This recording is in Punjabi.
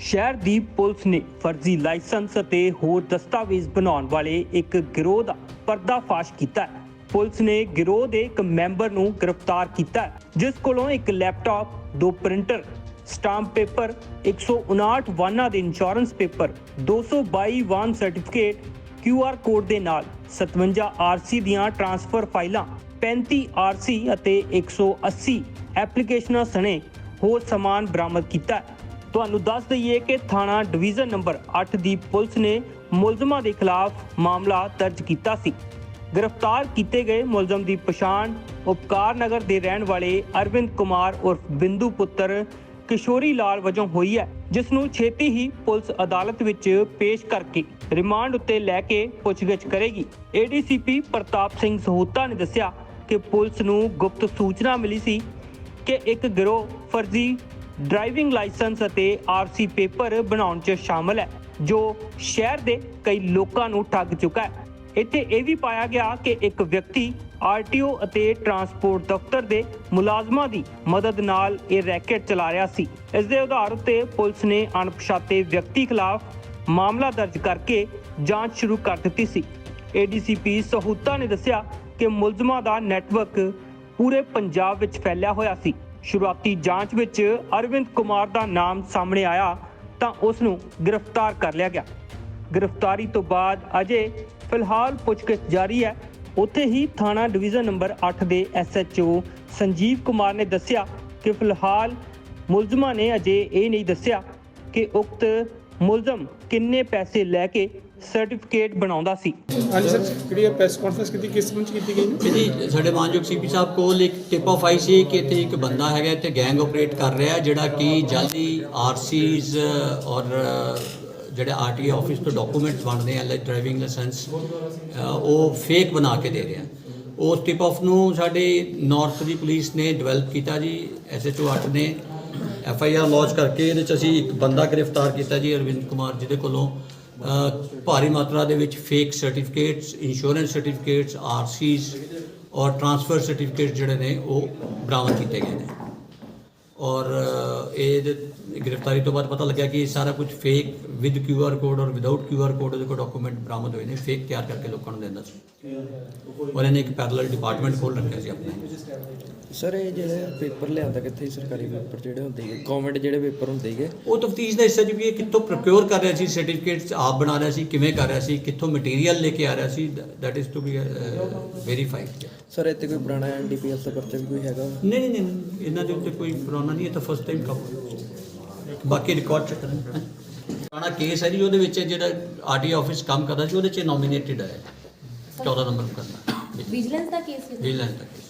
ਸ਼ਹਿਰ ਦੀ ਪੁਲਿਸ ਨੇ ਫਰਜ਼ੀ ਲਾਇਸੈਂਸ ਅਤੇ ਹੋਰ ਦਸਤਾਵੇਜ਼ ਬਣਾਉਣ ਵਾਲੇ ਇੱਕ ਗਿਰੋਹ ਦਾ ਪਰਦਾਫਾਸ਼ ਕੀਤਾ ਹੈ ਪੁਲਿਸ ਨੇ ਗਿਰੋਹ ਦੇ ਇੱਕ ਮੈਂਬਰ ਨੂੰ ਗ੍ਰਿਫਤਾਰ ਕੀਤਾ ਹੈ, ਜਿਸ ਕੋਲੋਂ ਇੱਕ ਲੈਪਟਾਪ, ਦੋ ਪ੍ਰਿੰਟਰ, ਸਟਾਂਪ ਪੇਪਰ 159 ਵਾਹਨਾਂ ਦੇ ਇੰਸ਼ੋਰੈਂਸ ਪੇਪਰ 222 ਵਾਹਨ ਸਰਟੀਫਿਕੇਟ QR ਕੋਡ ਦੇ ਨਾਲ 57 RC ਦੀਆਂ ਟ੍ਰਾਂਸਫਰ ਫਾਈਲਾਂ 35 RC ਅਤੇ 180 ਐਪਲੀਕੇਸ਼ਨਾਂ ਸਣੇ ਹੋਰ ਸਮਾਨ ਬਰਾਮਦ ਕੀਤਾ ਹੈ। ਤੁਹਾਨੂੰ ਦੱਸ ਦਈਏ ਕਿ ਥਾਣਾ ਡਿਵੀਜ਼ਨ ਨੰਬਰ 8 ਦੀ ਪੁਲਿਸ ਨੇ ਮੁਲਜ਼ਮਾਂ ਦੇ ਖਿਲਾਫ ਮਾਮਲਾ ਦਰਜ ਕੀਤਾ ਸੀ। ਗ੍ਰਿਫਤਾਰ ਕੀਤੇ ਗਏ ਮੁਲਜ਼ਮ ਦੀ ਪਛਾਣ ਉਪਕਾਰ ਨਗਰ ਦੇ ਰਹਿਣ ਵਾਲੇ ਅਰਵਿੰਦ ਕੁਮਾਰ ਉਰਫ ਬਿੰਦੂ ਪੁੱਤਰ ਕਿਸ਼ੋਰੀ ਲਾਲ ਵਜੋਂ ਹੋਈ ਹੈ, ਜਿਸ ਨੂੰ ਛੇਤੀ ਹੀ ਪੁਲਿਸ ਅਦਾਲਤ ਵਿੱਚ ਪੇਸ਼ ਕਰਕੇ ਰਿਮਾਂਡ ਉੱਤੇ ਲੈ ਕੇ ਪੁੱਛਗਿੱਛ ਕਰੇਗੀ। ਏਡੀਸੀਪੀ ਪ੍ਰਤਾਪ ਸਿੰਘ ਸਹੂਤਾ ਨੇ ਦੱਸਿਆ ਕਿ ਪੁਲਿਸ ਨੂੰ ਗੁਪਤ ਸੂਚਨਾ ਮਿਲੀ ਸੀ ਕਿ ਇੱਕ ਗਿਰੋਹ ਫਰਜ਼ੀ ਡਰਾਈਵਿੰਗ ਲਾਇਸੈਂਸ ਅਤੇ ਆਰਸੀ ਪੇਪਰ ਬਣਾਉਣ 'ਚ ਸ਼ਾਮਲ ਹੈ, ਜੋ ਸ਼ਹਿਰ ਦੇ ਕਈ ਲੋਕਾਂ ਨੂੰ ਠੱਗ ਚੁੱਕਾ ਹੈ। ਇੱਥੇ ਇਹ ਵੀ ਪਾਇਆ ਗਿਆ ਕਿ ਇੱਕ ਵਿਅਕਤੀ ਆਰਟੀਓ ਅਤੇ ਟਰਾਂਸਪੋਰਟ ਦਫ਼ਤਰ ਦੇ ਮੁਲਾਜ਼ਮਾਂ ਦੀ ਮਦਦ ਨਾਲ ਇਹ ਰੈਕੇਟ ਚਲਾ ਰਿਹਾ ਸੀ। ਇਸ ਦੇ ਆਧਾਰ ਉੱਤੇ ਪੁਲਿਸ ਨੇ ਅਣਪਛਾਤੇ ਵਿਅਕਤੀ ਖਿਲਾਫ ਮਾਮਲਾ ਦਰਜ ਕਰਕੇ ਜਾਂਚ ਸ਼ੁਰੂ ਕਰ ਦਿੱਤੀ ਸੀ। ਏਡੀਸੀਪੀ ਸਹੂਤਾ ਨੇ ਦੱਸਿਆ ਕਿ ਮੁਲਜ਼ਮਾਂ ਦਾ ਨੈਟਵਰਕ ਪੂਰੇ ਪੰਜਾਬ ਵਿੱਚ ਫੈਲਿਆ ਹੋਇਆ ਸੀ। ਸ਼ੁਰੂਆਤੀ ਜਾਂਚ ਵਿੱਚ ਅਰਵਿੰਦ ਕੁਮਾਰ ਦਾ ਨਾਮ ਸਾਹਮਣੇ ਆਇਆ ਤਾਂ ਉਸ ਨੂੰ ਗ੍ਰਿਫਤਾਰ ਕਰ ਲਿਆ ਗਿਆ। ਗ੍ਰਿਫਤਾਰੀ ਤੋਂ ਬਾਅਦ ਅਜੇ ਫਿਲਹਾਲ ਪੁੱਛਗਿੱਛ ਜਾਰੀ ਹੈ। ਉੱਥੇ ਹੀ ਥਾਣਾ ਡਿਵੀਜ਼ਨ ਨੰਬਰ 8 ਦੇ ਐਸਐਚਓ ਸੰਜੀਵ ਕੁਮਾਰ ਨੇ ਦੱਸਿਆ ਕਿ ਫਿਲਹਾਲ ਮੁਲਜ਼ਮਾਂ ਨੇ ਅਜੇ ਇਹ ਨਹੀਂ ਦੱਸਿਆ ਕਿ ਉਕਤ ਮੁਲਜ਼ਮ ਕਿੰਨੇ ਪੈਸੇ ਲੈ ਕੇ ਸਰਟੀਫਿਕੇਟ ਬਣਾਉਂਦਾ ਸੀ। ਹਾਂਜੀ ਸਰ ਜਿਹੜੀ ਪ੍ਰੈਸ ਕਾਨਫਰੰਸ ਕੀਤੀ ਕਿਸ ਸੰਬੰਧ ਕੀਤੀ ਗਈ? ਜੀ ਸਾਡੇ ਮਾਨਯੋਗ ਸੀਪੀ ਸਾਹਿਬ ਕੋਲ ਇੱਕ ਟਿਪ ਆਫ ਆਈ ਸੀ ਕਿ ਇੱਥੇ ਇੱਕ ਬੰਦਾ ਹੈਗਾ ਇੱਥੇ ਗੈਂਗ ਆਪਰੇਟ ਕਰ ਰਿਹਾ ਜਿਹੜਾ ਕਿ ਜਲਦੀ ਆਰਸੀਜ਼ ਔਰ ਜਿਹੜੇ ਆਰਟੀਏ ਆਫਿਸ ਤੋਂ ਡਾਕੂਮੈਂਟਸ ਬਣਦੇ ਆ ਲਾਈਕ ਡਰਾਈਵਿੰਗ ਲਾਇਸੈਂਸ ਉਹ ਫੇਕ ਬਣਾ ਕੇ ਦੇ ਰਿਹਾ। ਉਸ ਟਿਪ ਆਫ ਨੂੰ ਸਾਡੇ ਨਾਰਥ ਦੀ ਪੁਲਿਸ ਨੇ ਡਿਵੈਲਪ ਕੀਤਾ ਜੀ ਐਸਐਚਓ 8 ਨੇ ਐਫ ਆਈ ਆਰ ਲੌਂਚ ਕਰਕੇ ਇਹਦੇ ਚ ਅਸੀਂ ਇੱਕ ਬੰਦਾ ਗ੍ਰਿਫਤਾਰ ਕੀਤਾ ਜੀ ਅਰਵਿੰਦ ਕੁਮਾਰ ਜਿਹਦੇ ਕੋਲੋਂ। ਭਾਰੀ ਮਾਤਰਾ ਦੇ ਵਿੱਚ fake certificates insurance certificates RCs ਔਰ ਟ੍ਰਾਂਸਫਰ ਸਰਟੀਫਿਕੇਟ ਜਿਹੜੇ ਨੇ ਉਹ ਬਰਾਮਦ ਕੀਤੇ ਗਏ ਨੇ। ਔਰ ਇਹ ਗ੍ਰਿਫਤਾਰੀ ਤੋਂ ਬਾਅਦ ਪਤਾ ਲੱਗਿਆ ਕਿ ਇਹ ਸਾਰਾ ਕੁਝ ਫੇਕ ਵਿਦ ਕਿਊਆਰ ਕੋਡ ਔਰ ਵਿਦਆਊਟ ਕਿਊਆਰ ਕੋਡ ਦੇ ਕੋ ਡਾਕੂਮੈਂਟ ਬਰਾਮਦ ਹੋਏ ਨੇ ਫੇਕ ਤਿਆਰ ਕਰਕੇ ਲੋਕਾਂ ਨੂੰ ਦਿੰਦਾ ਸੀ। ਔਰ ਇਹਨੇ ਇੱਕ ਪੈਰਲਲ ਡਿਪਾਰਟਮੈਂਟ ਖੋਲ ਰੱਖਿਆ ਸੀ ਆਪਣਾ। ਸਰ ਇਹ ਜਿਹੜੇ ਪੇਪਰ ਲਿਆਂਦਾ ਕਿੱਥੇ ਸਰਕਾਰੀ ਪੇਪਰ ਜਿਹੜੇ ਹੁੰਦੇ ਹੈ ਗਵਰਨਮੈਂਟ ਜਿਹੜੇ ਪੇਪਰ ਹੁੰਦੇ ਹੈਗੇ ਉਹ ਤਫਤੀਸ਼ ਦਾ ਹਿੱਸਾ ਜੀ ਵੀ ਇਹ ਕਿੱਥੋਂ ਪ੍ਰੋਕਿਉਰ ਕਰ ਰਿਹਾ ਸੀ ਸਰਟੀਫਿਕੇਟਸ ਆਪ ਬਣਾ ਰਿਹਾ ਸੀ ਕਿਵੇਂ ਕਰ ਰਿਹਾ ਸੀ ਕਿੱਥੋਂ ਮਟੀਰੀਅਲ ਲੈ ਕੇ ਆ ਰਿਹਾ ਸੀ that is to be verified sir ਇੱਥੇ ਕੋਈ ਪੁਰਾਣਾ ਐਨਡੀਪੀਐਸ ਦਾ ਪਰਚਾ ਵੀ ਕੋਈ ਹੈਗਾ? ਨਹੀਂ ਨਹੀਂ ਨਹੀਂ ਇਹਨਾਂ ਦੇ ਉੱਤੇ ਕੋਈ ਪੁਰਾਣਾ ਨਹੀਂ ਇਹ ਤਾਂ ਫਸਟ ਟਾਈਮ ਕੰਮ ਬਾਕੀ ਰਿਕਾਰਡ ਚੈੱਕ ਕਰਨ ਪੁਰਾਣਾ ਕੇਸ ਹੈ ਜੀ ਉਹਦੇ ਵਿੱਚ ਜਿਹੜਾ ਆਰਟੀ ਆਫਿਸ ਕੰਮ ਕਰਦਾ ਸੀ ਉਹਦੇ ਚ ਨੋਮੀਨੇਟਡ ਹੈ। 14 ਨੰਬਰ ਕਰਨਾ ਵਿਜੀਲੈਂਸ ਦਾ ਕੇਸ ਹੈ ਵਿਜੀਲੈਂਸ ਦਾ ਕੇਸ